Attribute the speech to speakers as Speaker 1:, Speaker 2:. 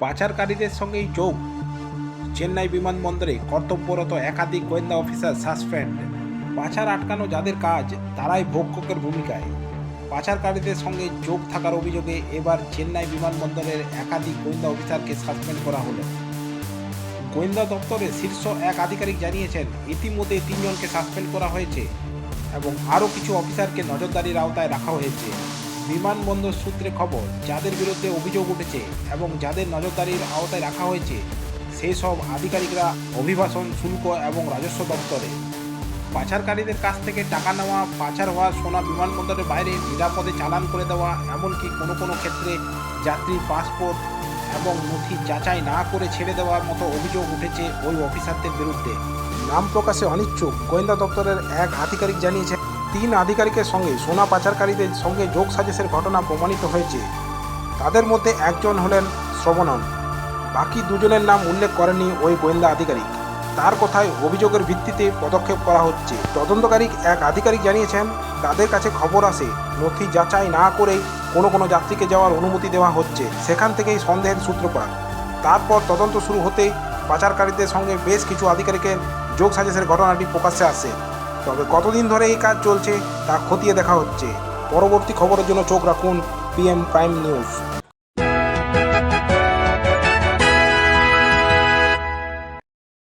Speaker 1: পাচারকারীদের সঙ্গেই যোগ। চেন্নাই বিমানবন্দরে কর্তব্যরত একাধিক গোয়েন্দা অফিসার সাসপেন্ড। পাচার আটকানো যাদের কাজ, তারাই ভক্ষকের ভূমিকায়। পাচারকারীদের সঙ্গে যোগ থাকার অভিযোগে এবার চেন্নাই বিমানবন্দরের একাধিক গোয়েন্দা অফিসারকে সাসপেন্ড করা হলো। গোয়েন্দা দপ্তরের শীর্ষ এক আধিকারিক জানিয়েছেন ইতিমধ্যে তিনজনকে সাসপেন্ড করা হয়েছে এবং আরও কিছু অফিসারকে নজরদারির আওতায় রাখা হয়েছে। বিমানবন্দর সূত্রে খবর, যাদের বিরুদ্ধে অভিযোগ উঠেছে এবং যাদের নজরদারির আওতায় রাখা হয়েছে সেই সব আধিকারিকরা অভিবাসন শুল্ক এবং রাজস্ব দপ্তরে। পাচারকারীদের কাছ থেকে টাকা নেওয়া, পাচার হওয়া সোনা বিমানবন্দরের বাইরে নিরাপদে চালান করে দেওয়া, এমনকি কোনো কোনো ক্ষেত্রে যাত্রীর পাসপোর্ট এবং নথি যাচাই না করে ছেড়ে দেওয়ার মতো অভিযোগ উঠেছে ওই অফিসারদের বিরুদ্ধে। নাম প্রকাশে অনিচ্ছুক। গোয়েন্দা দপ্তরের এক আধিকারিক জানিয়েছেন তিন আধিকারিকের সঙ্গে সোনা পাচারকারীদের সঙ্গে যোগ সাজেশের ঘটনা প্রমাণিত হয়েছে। তাদের মধ্যে একজন হলেন শ্রবণন। বাকি দুজনের নাম উল্লেখ করেনি ওই গোয়েন্দা আধিকারিক। তার কথায় অভিযোগের ভিত্তিতে পদক্ষেপ করা হচ্ছে। তদন্তকারী এক আধিকারিক জানিয়েছেন, তাদের কাছে খবর আসে, নথি যাচাই না করেই কোনো কোনো যাত্রীকে যাওয়ার অনুমতি দেওয়া হচ্ছে। সেখান থেকেই সন্দেহের সূত্রপাত। তারপর তদন্ত শুরু হতেই পাচারকারীদের সঙ্গে বেশ কিছু আধিকারিকের যোগ সাজেশের ঘটনাটি প্রকাশ্যে আসে। তবে কতদিন ধরে এই কাজ চলছে তা খতিয়ে দেখা হচ্ছে। পরবর্তী খবরের জন্য চোখ রাখুন পিএম প্রাইম নিউজ।